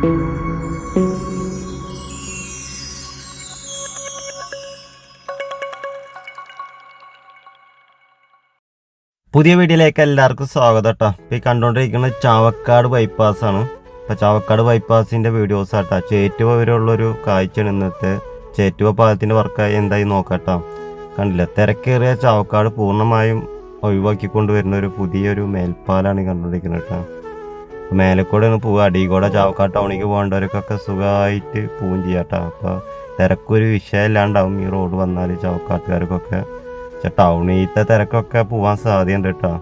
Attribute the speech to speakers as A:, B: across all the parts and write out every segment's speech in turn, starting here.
A: പുതിയ വീഡിയോയിലേക്ക് എല്ലാവർക്കും സ്വാഗതം കേട്ടോ ഇപ്പം ഈ കണ്ടുകൊണ്ടിരിക്കുന്നത് ചാവക്കാട് ബൈപ്പാസ് ആണ്. ഇപ്പം ചാവക്കാട് ബൈപ്പാസിന്റെ വീഡിയോസ് ആട്ടോ. ചേറ്റുവ വരെയുള്ളൊരു കാഴ്ചയാണ് ഇന്നത്തെ. ചേറ്റുവ പാലത്തിന്റെ വർക്കായി എന്തായി നോക്കാട്ടോ കണ്ടില്ല? തിരക്കേറിയ ചാവക്കാട് പൂർണമായും ഒഴിവാക്കിക്കൊണ്ട് വരുന്ന ഒരു പുതിയൊരു മേൽപ്പാലാണ് കണ്ടുകൊണ്ടിരിക്കുന്നത് കേട്ടോ മേലെ കൂടെ ഒന്ന് പോവുക. അടികൂടെ ചാവക്കാ ടൗണിലേക്ക് പോകേണ്ടവർക്കൊക്കെ സുഖമായിട്ട് പോവുകയും ചെയ്യാം കേട്ടോ അപ്പോൾ തിരക്കൊരു വിഷയമില്ലാണ്ടാവും ഈ റോഡ് വന്നാൽ ചാവക്കാട്ടുകാർക്കൊക്കെ. പക്ഷെ ടൗണിലത്തെ തിരക്കൊക്കെ പോകാൻ സാധ്യതയുണ്ട് കേട്ടോ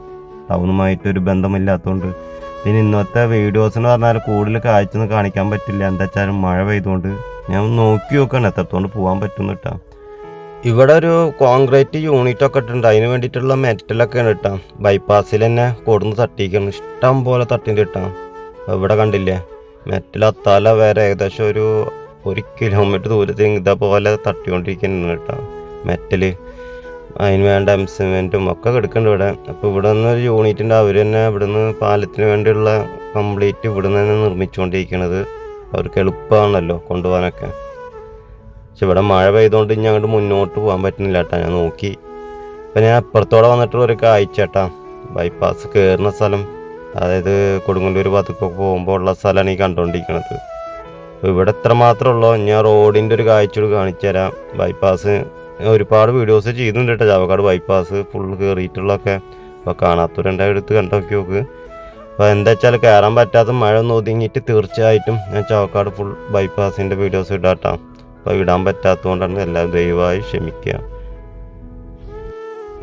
A: ടൗണുമായിട്ടൊരു ബന്ധമില്ലാത്തതുകൊണ്ട് പിന്നെ ഇന്നത്തെ വീഡിയോസ് എന്ന് പറഞ്ഞാൽ കൂടുതൽ കാഴ്ചയൊന്നും കാണിക്കാൻ പറ്റില്ല. എന്താ വെച്ചാൽ മഴ പെയ്തുകൊണ്ട് ഞാൻ നോക്കി നോക്കണം എത്രത്തോണ്ട് പോകാൻ പറ്റുന്നു കേട്ടോ ഇവിടെ ഒരു കോൺക്രീറ്റ് യൂണിറ്റ് ഒക്കെ ഇട്ടുണ്ട്. അതിന് വേണ്ടിയിട്ടുള്ള മെറ്റലൊക്കെയാണ് കേട്ടോ ബൈപ്പാസിൽ തന്നെ കൊടുന്ന് തട്ടിക്കണം ഇഷ്ടം പോലെ തട്ടിന്റെ കേട്ടോ ഇവിടെ കണ്ടില്ലേ? മെറ്റിലെ തല വരെ ഏകദേശം ഒരു ഒരു കിലോമീറ്റർ ദൂരത്തിൽ ഇതേപോലെ തട്ടിക്കൊണ്ടിരിക്കുന്നുണ്ട് കേട്ടോ മെറ്റൽ അതിന് വേണ്ട എംസിമെന്റും ഒക്കെ കിടക്കുന്നുണ്ട് ഇവിടെ. അപ്പോൾ ഇവിടെ നിന്ന് ഒരു യൂണിറ്റ് അവർ തന്നെ ഇവിടെ നിന്ന് പാലത്തിന് വേണ്ടിയുള്ള കംപ്ലീറ്റ് ഇവിടെ നിന്ന് തന്നെ നിർമ്മിച്ചുകൊണ്ടിരിക്കുന്നത് അവർക്ക് എളുപ്പമാണല്ലോ കൊണ്ടുപോകാനൊക്കെ. പക്ഷെ ഇവിടെ മഴ പെയ്തുകൊണ്ട് ഇനി അങ്ങോട്ട് മുന്നോട്ട് പോകാൻ പറ്റുന്നില്ല കേട്ടോ. ഞാൻ നോക്കി. അപ്പം ഞാൻ അപ്പുറത്തോടെ വന്നിട്ട് ഒരു കാഴ്ച കേട്ടാ. ബൈപ്പാസ് കയറുന്ന സ്ഥലം. അതായത് കൊടുങ്ങല്ലൂർ ഭാഗത്തൊക്കെ പോകുമ്പോൾ ഉള്ള സ്ഥലമാണ് ഈ കണ്ടുകൊണ്ടിരിക്കുന്നത് അപ്പോൾ ഇവിടെ എത്ര മാത്രമേ ഉള്ളൂ. ഞാൻ റോഡിന്റെ ഒരു കാഴ്ച കൂടി കാണിച്ചു തരാം. ബൈപ്പാസ് ഒരുപാട് വീഡിയോസ് ചെയ്തിട്ടുണ്ട് കേട്ടോ. ചാവക്കാട് ബൈപ്പാസ് ഫുൾ കയറിയിട്ടുള്ളതൊക്കെ അപ്പോൾ കാണാത്തവരുണ്ടായ എടുത്ത് കണ്ടോക്കി നോക്ക്. അപ്പോൾ എന്താ വെച്ചാൽ കയറാൻ പറ്റാത്ത മഴ ഒന്ന് ഒതുങ്ങിയിട്ട് തീർച്ചയായിട്ടും ഞാൻ ചാവക്കാട് ഫുൾ ബൈപ്പാസിന്റെ വീഡിയോസ് ഇടാട്ടാം അപ്പോൾ ഇടാൻ പറ്റാത്തതുകൊണ്ടാണ് എല്ലാവരും ദയവായി ക്ഷമിക്കുക.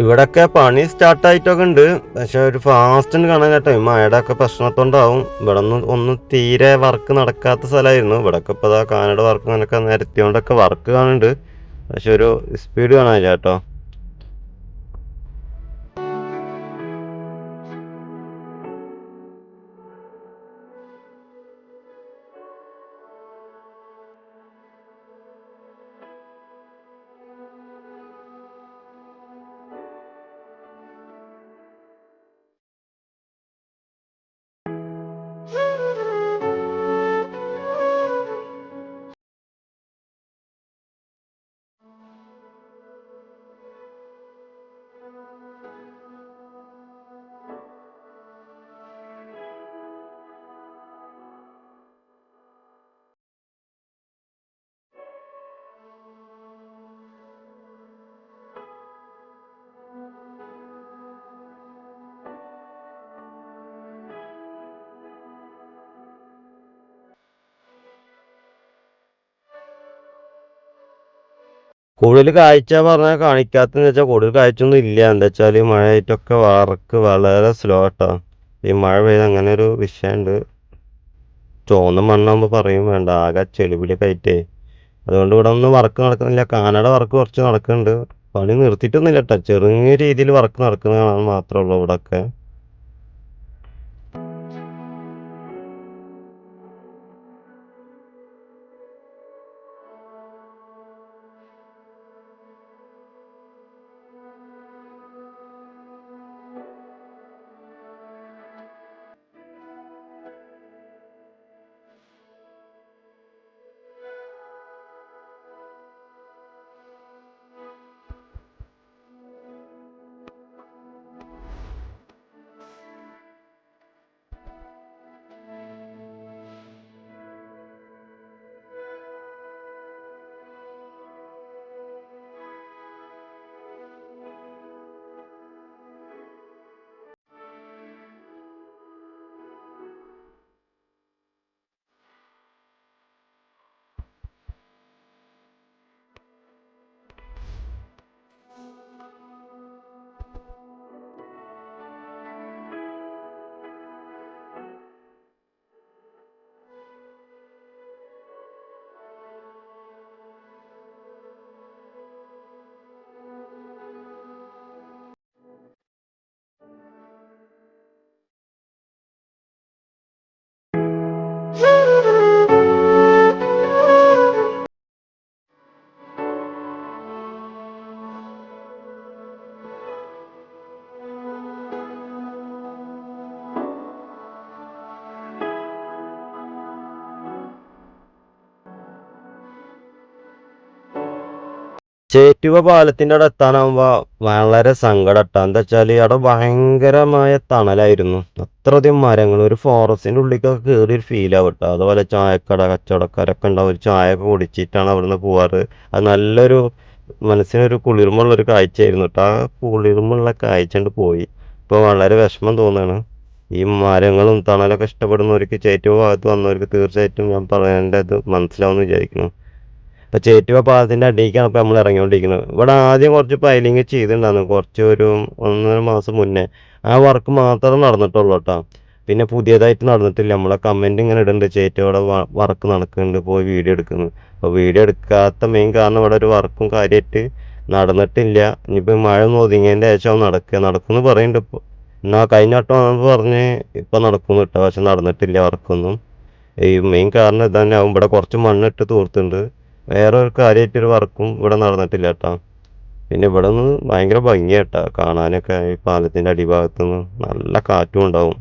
A: ഇവിടെയൊക്കെ പണി സ്റ്റാർട്ടായിട്ടൊക്കെ ഉണ്ട്. പക്ഷെ ഒരു ഫാസ്റ്റ് ഉണ്ട് കാണാൻ കേട്ടോ. ഈ മഴയുടെ ഒക്കെ പ്രശ്നത്തോണ്ടാവും. ഇവിടെ ഒന്നും ഒന്നും തീരെ വർക്ക് നടക്കാത്ത സ്ഥലമായിരുന്നു. ഇവിടൊക്കെ ഇപ്പോൾ ഇതാ കാനഡ വർക്ക് അങ്ങനെയൊക്കെ നിരത്തിയോണ്ടൊക്കെ വർക്ക് കാണുന്നുണ്ട്. പക്ഷെ ഒരു സ്പീഡ് കാണാനില്ല കേട്ടോ. കൂടുതൽ കാഴ്ച പറഞ്ഞാൽ കാണിക്കാത്തതെന്ന് വെച്ചാൽ കൂടുതൽ കാഴ്ച ഒന്നും ഇല്ല. എന്താ വെച്ചാൽ മഴയായിട്ടൊക്കെ വർക്ക് വളരെ സ്ലോ ആട്ടോ. ഈ മഴ പെയ്ത് അങ്ങനെ ഒരു വിഷയമുണ്ട് ചുവന്ന മണ്ണാകുമ്പോൾ പറയും വേണ്ട ആകെ ചെളിപിടിയൊക്കെ ആയിട്ടേ. അതുകൊണ്ട് ഇവിടെ ഒന്നും വർക്ക് നടക്കുന്നില്ല. കാനഡ വർക്ക് കുറച്ച് നടക്കുന്നുണ്ട്. പണി നിർത്തിയിട്ടൊന്നുമില്ല കേട്ടോ ചെറിയ രീതിയിൽ വർക്ക് നടക്കുന്ന കാണാൻ മാത്രമേ ഉള്ളൂ ഇവിടെയൊക്കെ ചേറ്റുവ പാലത്തിന്റെ അവിടെ എത്താനാകുമ്പോൾ വളരെ സങ്കടട്ടാ. എന്താ വെച്ചാൽ അവിടെ ഭയങ്കരമായ തണലായിരുന്നു. അത്രയധികം മരങ്ങൾ ഒരു ഫോറസ്റ്റിന്റെ ഉള്ളിലേക്കൊക്കെ കയറി ഒരു ഫീൽ ആവും കേട്ടോ. അതുപോലെ ചായക്കട കച്ചവടക്കാരൊക്കെ ഉണ്ടാവും. ഒരു ചായ ഒക്കെ കുടിച്ചിട്ടാണ് അവിടുന്ന് പോവാറ്. അത് നല്ലൊരു മനസ്സിനൊരു കുളിർമുള്ളൊരു കാഴ്ചയായിരുന്നു കേട്ടോ. ആ കുളിർമുള്ള കാഴ്ച കൊണ്ട് പോയി. ഇപ്പോൾ വളരെ വിഷമം തോന്നുകയാണ് ഈ മരങ്ങളും തണലൊക്കെ ഇഷ്ടപ്പെടുന്നവർക്ക് ചേറ്റുവ ഭാഗത്ത് വന്നവർക്ക് തീർച്ചയായിട്ടും ഞാൻ പറയേണ്ടത് മനസ്സിലാവുമെന്ന് വിചാരിക്കുന്നു. ഇപ്പം ചേറ്റുവ പാലത്തിന്റെ അടിയിലേക്കാണ് ഇപ്പോൾ നമ്മൾ ഇറങ്ങിക്കൊണ്ടിരിക്കുന്നത്. ഇവിടെ ആദ്യം കുറച്ച് പൈലിങ് ചെയ്തിട്ടുണ്ടായിരുന്നു. കുറച്ച് ഒരു ഒന്നര മാസം മുന്നേ. ആ വർക്ക് മാത്രമേ നടന്നിട്ടുള്ളൂ കേട്ടോ പിന്നെ പുതിയതായിട്ട് നടന്നിട്ടില്ല. നമ്മളെ കമന്റ് ഇങ്ങനെ ഇടുന്നുണ്ട് ചേറ്റുവയുടെ വർക്ക് നടക്കുന്നുണ്ട്. പോയി വീഡിയോ എടുക്കുന്നു. അപ്പോൾ വീഡിയോ എടുക്കാത്ത മെയിൻ കാരണം ഇവിടെ ഒരു വർക്കും കാര്യമായിട്ട് നടന്നിട്ടില്ല. ഇനിയിപ്പോൾ മഴ ഒന്ന് ഒതുങ്ങിയതിന്റെ ശേഷം നടക്കുക. നടക്കുമെന്ന് പറയുന്നുണ്ട് ഇപ്പോൾ എന്നാൽ കഴിഞ്ഞ വട്ടം പറഞ്ഞ് ഇപ്പം നടക്കുന്നു കേട്ടോ പക്ഷെ നടന്നിട്ടില്ല വർക്കൊന്നും ഈ മെയിൻ കാരണം ഇതന്നെ. ആവും ഇവിടെ കുറച്ച് മണ്ണിട്ട് തൂർത്തുണ്ട് വേറെ ഒരു കാര്യമായിട്ടൊരു വർക്കും ഇവിടെ നടന്നിട്ടില്ല കേട്ടോ. പിന്നെ ഇവിടെ നിന്ന് ഭയങ്കര ഭംഗിയാട്ടോ കാണാനൊക്കെ ഈ പാലത്തിന്റെ അടിഭാഗത്ത് നിന്ന് നല്ല കാറ്റും ഉണ്ടാവും.